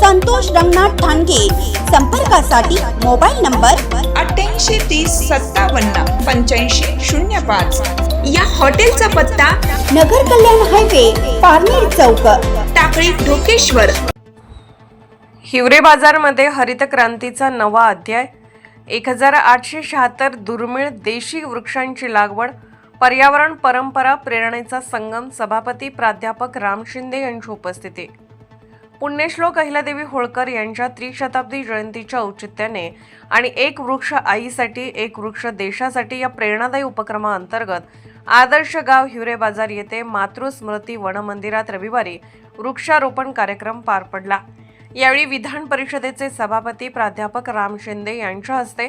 संतोष रंगनाथ ठाणगे. संपर्कासाठी mobile number अठ्ठ्याऐंशी तीस सत्तावन्न पंच्याऐंशी शून्य पाच. या हॉटेलचा पत्ता नगर कल्याण हायवे पारनेर चौक. टाकळी ढोकेश्वर. हिवरे बाजारमध्ये हरित क्रांतीचा नवा अध्याय. एक हजार आठशे शहात्तर दुर्मिळ देशी वृक्षांची लागवड पर्यावरण परंपरा प्रेरणेचा संगम सभापती प्राध्यापक राम शिंदे यांची उपस्थिती. पुण्यश्लोक अहिल्यादेवी होळकर यांच्या त्रिशताब्दी जयंतीच्या औचित्याने आणि एक वृक्ष आईसाठी एक वृक्ष देशासाठी या प्रेरणादायी उपक्रमाअंतर्गत आदर्श गाव हिवरे बाजार येथे मातृस्मृती वनमंदिरात रविवारी वृक्षारोपण कार्यक्रम पार पडला. यावेळी विधान परिषदेचे सभापती प्राध्यापक राम शिंदे यांच्या हस्ते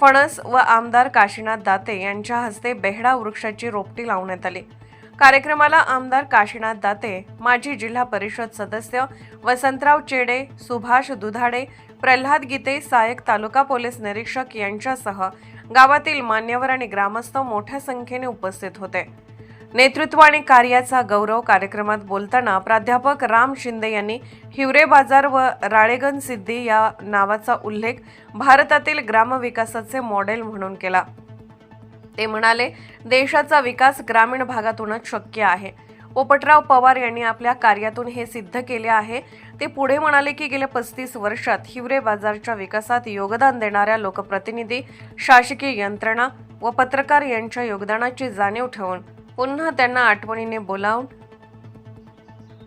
फणस व आमदार काशीनाथ दाते यांच्या हस्ते बेहडा वृक्षाची रोपटी लावण्यात आली. कार्यक्रमाला आमदार काशीनाथ दाते माजी जिल्हा परिषद सदस्य वसंतराव चेडे सुभाष दुधाडे प्रल्हाद गीते सहाय्यक तालुका पोलीस निरीक्षक यांच्यासह गावातील मान्यवर आणि ग्रामस्थ मोठ्या संख्येने उपस्थित होते. नेतृत्व आणि कार्याचा गौरव कार्यक्रमात बोलताना प्राध्यापक राम शिंदे यांनी हिवरे बाजार व राळेगण सिद्धी या नावाचा उल्लेख भारतातील ग्रामविकासाचे मॉडेल म्हणून केला. ते म्हणाले देशाचा विकास ग्रामीण भागातूनच शक्य आहे. पोपटराव पवार यांनी आपल्या कार्यातून हे सिद्ध केले आहे. ते पुढे म्हणाले की गेल्या पस्तीस वर्षात हिवरे बाजारच्या विकासात योगदान देणाऱ्या लोकप्रतिनिधी शासकीय यंत्रणा व पत्रकार यांच्या योगदानाची जाणीव ठेवून पुन्हा त्यांना आठवणीने बोलावून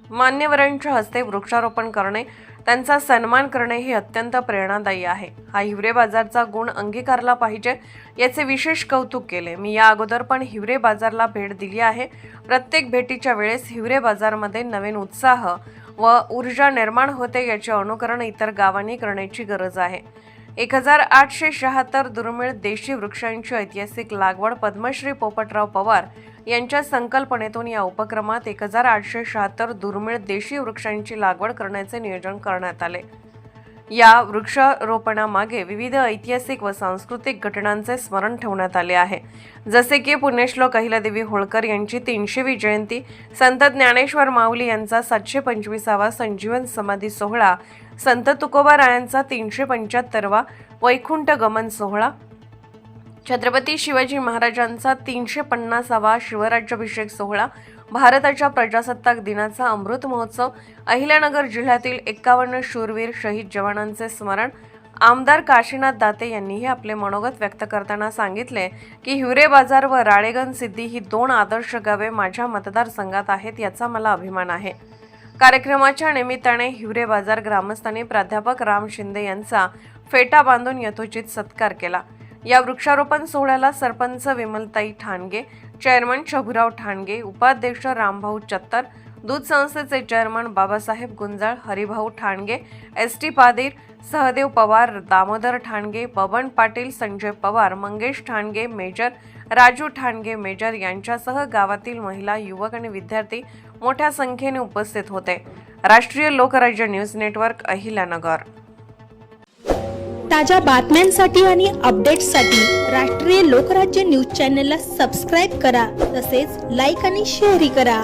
मान्यवरांच्या हस्ते वृक्षारोपण करणे त्यांचा सन्मान करणे हे अत्यंत प्रेरणादायी आहे. हा हिवरे बाजारचा गुण अंगीकारला पाहिजे याचे विशेष कौतुक केले. मी या अगोदर पण हिवरे बाजारला भेट दिली आहे. प्रत्येक भेटीच्या वेळेस हिवरे बाजारमध्ये नवीन उत्साह व ऊर्जा निर्माण होते याचे अनुकरण इतर गावांनी करण्याची गरज आहे. एक हजार आठशे शहात्तर दुर्मिळ देशी वृक्षांची ऐतिहासिक लागवड पद्मश्री पोपटराव पवार यांच्या संकल्पनेतून या उपक्रमात एक हजार आठशे शहात्तर दुर्मिळ देशी वृक्षांची लागवड करण्याचे नियोजन करण्यात आले. या वृक्षारोपणामागे विविध ऐतिहासिक व सांस्कृतिक घटनांचे स्मरण ठेवण्यात आले आहे. जसे की पुण्यश्लोक अहिलादेवी होळकर यांची तीनशेवी जयंती संत ज्ञानेश्वर माऊली यांचा सातशे पंचवीसावा संजीवन समाधी सोहळा संत तुकोबारायांचा तीनशे पंच्याहत्तरवा वैकुंठ गमन सोहळा. छत्रपती शिवाजी महाराजांचा तीनशे पन्नासावा शिवराज्याभिषेक सोहळा. भारताच्या प्रजासत्ताक दिनाचा अमृत महोत्सव. अहिल्यानगर जिल्ह्यातील एक्कावन्न शूरवीर शहीद जवानांचे स्मरण. आमदार काशीनाथ दाते यांनीही आपले मनोगत व्यक्त करताना सांगितले की हिवरे बाजार व राळेगण सिद्धी ही दोन आदर्श गावे माझ्या मतदारसंघात आहेत याचा मला अभिमान आहे. कार्यक्रमाच्या निमित्ताने हिवरे बाजार ग्रामस्थांनी प्राध्यापक राम शिंदे यांचा फेटा बांधून यथोचित सत्कार केला. या वृक्षारोपण सोहळ्याला सरपंच विमलताई ठाणगे चेअरमन शभुराव ठाणगे उपाध्यक्ष रामभाऊ चत्तर दूध संस्थेचे chairman Babasaheb Gunjal Haribhau Thanage S T Padir Sahdev Pawar Damodar Thanage Baban Patil Sanjay Pawar Mangesh Thanage major Raju Thanage major यांच्यासह गावातील महिला युवक आणि विद्यार्थी मोठ्या संख्येने उपस्थित होते. राष्ट्रीय लोकराज्य न्यूज नेटवर्क अहिल्यानगर. ताज्या बातम्यांसाठी आणि अपडेट्ससाठी राष्ट्रीय लोकराज्य न्यूज चॅनलला सबस्क्राईब करा. तसेच लाईक आणि शेअरही करा.